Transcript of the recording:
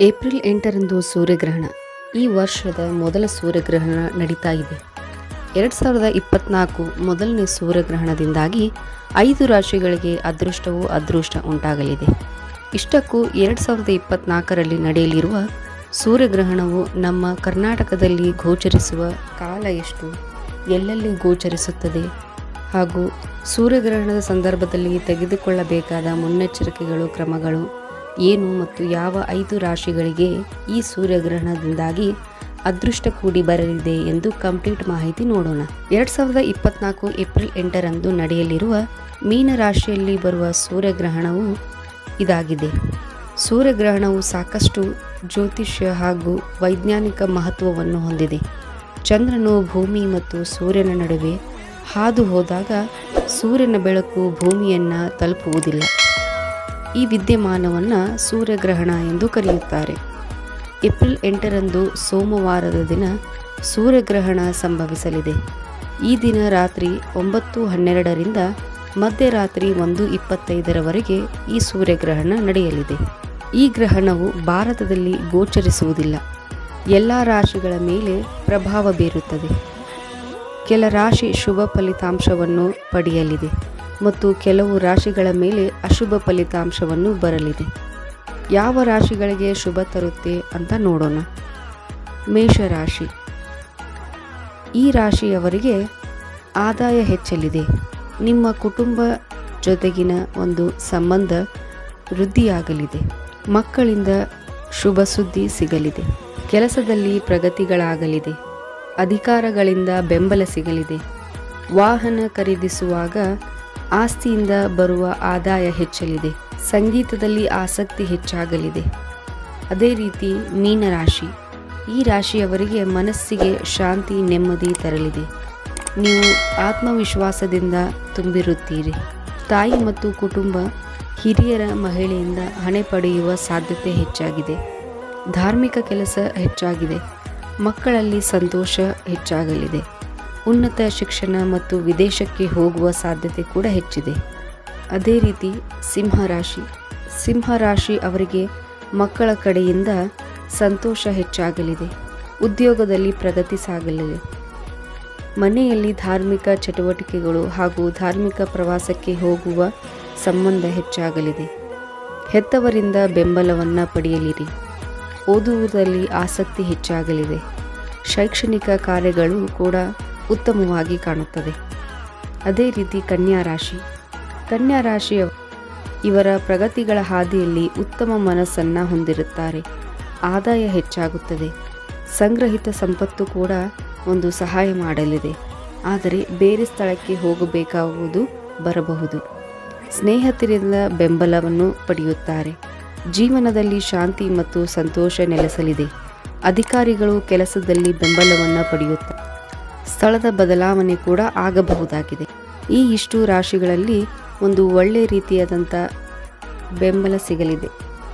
April ಎಂಟರಂದು ಸೂರ್ಯಗ್ರಹಣ. ಈ ವರ್ಷದ ಮೊದಲ ಸೂರ್ಯಗ್ರಹಣ ನಡೀತಾ ಇದೆ. ಎರಡು ಸಾವಿರದ ಇಪ್ಪತ್ನಾಲ್ಕು ಮೊದಲನೇ ಸೂರ್ಯಗ್ರಹಣದಿಂದಾಗಿ ಐದು ರಾಶಿಗಳಿಗೆ ಅದೃಷ್ಟವೂ ಅದೃಷ್ಟ ಉಂಟಾಗಲಿದೆ. ಇಷ್ಟಕ್ಕೂ ಎರಡು ಸಾವಿರದ ಇಪ್ಪತ್ನಾಲ್ಕರಲ್ಲಿ ನಡೆಯಲಿರುವ ಸೂರ್ಯಗ್ರಹಣವು ನಮ್ಮ ಕರ್ನಾಟಕದಲ್ಲಿ ಗೋಚರಿಸುವ ಕಾಲ ಎಷ್ಟು, ಎಲ್ಲೆಲ್ಲಿ ಗೋಚರಿಸುತ್ತದೆ ಹಾಗೂ ಸೂರ್ಯಗ್ರಹಣದ ಸಂದರ್ಭದಲ್ಲಿ ತೆಗೆದುಕೊಳ್ಳಬೇಕಾದ ಮುನ್ನೆಚ್ಚರಿಕೆಗಳು, ಕ್ರಮಗಳು ಏನು ಮತ್ತು ಯಾವ ಐದು ರಾಶಿಗಳಿಗೆ ಈ ಸೂರ್ಯಗ್ರಹಣದಿಂದಾಗಿ ಅದೃಷ್ಟ ಕೂಡಿ ಬರಲಿದೆ ಎಂದು ಕಂಪ್ಲೀಟ್ ಮಾಹಿತಿ ನೋಡೋಣ. ಎರಡ್ ಸಾವಿರದ ಇಪ್ಪತ್ನಾಲ್ಕು ಏಪ್ರಿಲ್ ಎಂಟರಂದು ನಡೆಯಲಿರುವ ಮೀನ ರಾಶಿಯಲ್ಲಿ ಬರುವ ಸೂರ್ಯಗ್ರಹಣವು ಇದಾಗಿದೆ. ಸೂರ್ಯಗ್ರಹಣವು ಸಾಕಷ್ಟು ಜ್ಯೋತಿಷ್ಯ ಹಾಗೂ ವೈಜ್ಞಾನಿಕ ಮಹತ್ವವನ್ನು ಹೊಂದಿದೆ. ಚಂದ್ರನು ಭೂಮಿ ಮತ್ತು ಸೂರ್ಯನ ನಡುವೆ ಹಾದು ಹೋದಾಗ ಸೂರ್ಯನ ಬೆಳಕು ಭೂಮಿಯನ್ನು ತಲುಪುವುದಿಲ್ಲ. ಈ ವಿದ್ಯಮಾನವನ್ನು ಸೂರ್ಯಗ್ರಹಣ ಎಂದು ಕರೆಯುತ್ತಾರೆ. ಏಪ್ರಿಲ್ ಎಂಟರಂದು ಸೋಮವಾರದ ದಿನ ಸೂರ್ಯಗ್ರಹಣ ಸಂಭವಿಸಲಿದೆ. ಈ ದಿನ ರಾತ್ರಿ ಒಂಬತ್ತು ಹನ್ನೆರಡರಿಂದ ಮಧ್ಯರಾತ್ರಿ ಒಂದು ಇಪ್ಪತ್ತೈದರವರೆಗೆ ಈ ಸೂರ್ಯಗ್ರಹಣ ನಡೆಯಲಿದೆ. ಈ ಗ್ರಹಣವು ಭಾರತದಲ್ಲಿ ಗೋಚರಿಸುವುದಿಲ್ಲ. ಎಲ್ಲ ರಾಶಿಗಳ ಮೇಲೆ ಪ್ರಭಾವ ಬೀರುತ್ತದೆ. ಕೆಲ ರಾಶಿ ಶುಭ ಫಲಿತಾಂಶವನ್ನು ಪಡೆಯಲಿದೆ. ಮತ್ತು ಕೆಲವು ರಾಶಿಗಳ ಮೇಲೆ ಅಶುಭ ಫಲಿತಾಂಶವನ್ನು ಬರಲಿದೆ. ಯಾವ ರಾಶಿಗಳಿಗೆ ಶುಭ ತರುತ್ತೆ ಅಂತ ನೋಡೋಣ. ಮೇಷರಾಶಿ. ಈ ರಾಶಿಯವರಿಗೆ ಆದಾಯ ಹೆಚ್ಚಲಿದೆ. ನಿಮ್ಮ ಕುಟುಂಬ ಜೊತೆಗಿನ ಒಂದು ಸಂಬಂಧ ವೃದ್ಧಿಯಾಗಲಿದೆ. ಮಕ್ಕಳಿಂದ ಶುಭ ಸುದ್ದಿ ಸಿಗಲಿದೆ. ಕೆಲಸದಲ್ಲಿ ಪ್ರಗತಿಗಳಾಗಲಿದೆ. ಅಧಿಕಾರಗಳಿಂದ ಬೆಂಬಲ ಸಿಗಲಿದೆ. ವಾಹನ ಖರೀದಿಸುವಾಗ ಆಸ್ತಿಯಿಂದ ಬರುವ ಆದಾಯ ಹೆಚ್ಚಲಿದೆ, ಸಂಗೀತದಲ್ಲಿ ಆಸಕ್ತಿ ಹೆಚ್ಚಾಗಲಿದೆ. ಅದೇ ರೀತಿ ಮೀನರಾಶಿ. ಈ ರಾಶಿಯವರಿಗೆ ಮನಸ್ಸಿಗೆ ಶಾಂತಿ, ನೆಮ್ಮದಿ ತರಲಿದೆ. ನೀವು ಆತ್ಮವಿಶ್ವಾಸದಿಂದ ತುಂಬಿರುತ್ತೀರಿ. ತಾಯಿ ಮತ್ತು ಕುಟುಂಬ ಹಿರಿಯರ ಮಹಿಳೆಯಿಂದ ಹಣೆ ಪಡೆಯುವ ಸಾಧ್ಯತೆ ಹೆಚ್ಚಾಗಿದೆ. ಧಾರ್ಮಿಕ ಕೆಲಸ ಹೆಚ್ಚಾಗಿದೆ. ಮಕ್ಕಳಲ್ಲಿ ಸಂತೋಷ ಹೆಚ್ಚಾಗಲಿದೆ. ಉನ್ನತ ಶಿಕ್ಷಣ ಮತ್ತು ವಿದೇಶಕ್ಕೆ ಹೋಗುವ ಸಾಧ್ಯತೆ ಕೂಡ ಹೆಚ್ಚಿದೆ. ಅದೇ ರೀತಿ ಸಿಂಹರಾಶಿ ಸಿಂಹರಾಶಿ ಅವರಿಗೆ ಮಕ್ಕಳ ಕಡೆಯಿಂದ ಸಂತೋಷ ಹೆಚ್ಚಾಗಲಿದೆ. ಉದ್ಯೋಗದಲ್ಲಿ ಪ್ರಗತಿ ಸಾಗಲಿದೆ. ಮನೆಯಲ್ಲಿ ಧಾರ್ಮಿಕ ಚಟುವಟಿಕೆಗಳು ಹಾಗೂ ಧಾರ್ಮಿಕ ಪ್ರವಾಸಕ್ಕೆ ಹೋಗುವ ಸಂಬಂಧ ಹೆಚ್ಚಾಗಲಿದೆ. ಹೆತ್ತವರಿಂದ ಬೆಂಬಲವನ್ನು ಪಡೆಯಲಿರಿ. ಓದುವುದರಲ್ಲಿ ಆಸಕ್ತಿ ಹೆಚ್ಚಾಗಲಿದೆ. ಶೈಕ್ಷಣಿಕ ಕಾರ್ಯಗಳು ಕೂಡ ಉತ್ತಮವಾಗಿ ಕಾಣುತ್ತದೆ. ಅದೇ ರೀತಿ ಕನ್ಯಾ ರಾಶಿ. ಕನ್ಯಾ ರಾಶಿಯ ಇವರ ಪ್ರಗತಿಗಳ ಹಾದಿಯಲ್ಲಿ ಉತ್ತಮ ಮನಸ್ಸನ್ನು ಹೊಂದಿರುತ್ತಾರೆ. ಆದಾಯ ಹೆಚ್ಚಾಗುತ್ತದೆ. ಸಂಗ್ರಹಿತ ಸಂಪತ್ತು ಕೂಡ ಒಂದು ಸಹಾಯ ಮಾಡಲಿದೆ. ಆದರೆ ಬೇರೆ ಸ್ಥಳಕ್ಕೆ ಹೋಗಬೇಕಾಗುವುದು ಬರಬಹುದು. ಸ್ನೇಹಿತರಿಂದ ಬೆಂಬಲವನ್ನು ಪಡೆಯುತ್ತಾರೆ. ಜೀವನದಲ್ಲಿ ಶಾಂತಿ ಮತ್ತು ಸಂತೋಷ ನೆಲೆಸಲಿದೆ. ಅಧಿಕಾರಿಗಳು ಕೆಲಸದಲ್ಲಿ ಬೆಂಬಲವನ್ನು ಪಡೆಯುತ್ತಾರೆ. ಸ್ಥಳದ ಬದಲಾವಣೆ ಕೂಡ ಆಗಬಹುದಾಗಿದೆ. ಈ ಇಷ್ಟು ರಾಶಿಗಳಲ್ಲಿ ಒಂದು ಒಳ್ಳೆ ರೀತಿಯಾದಂಥ ಬೆಂಬಲ ಸಿಗಲಿದೆ.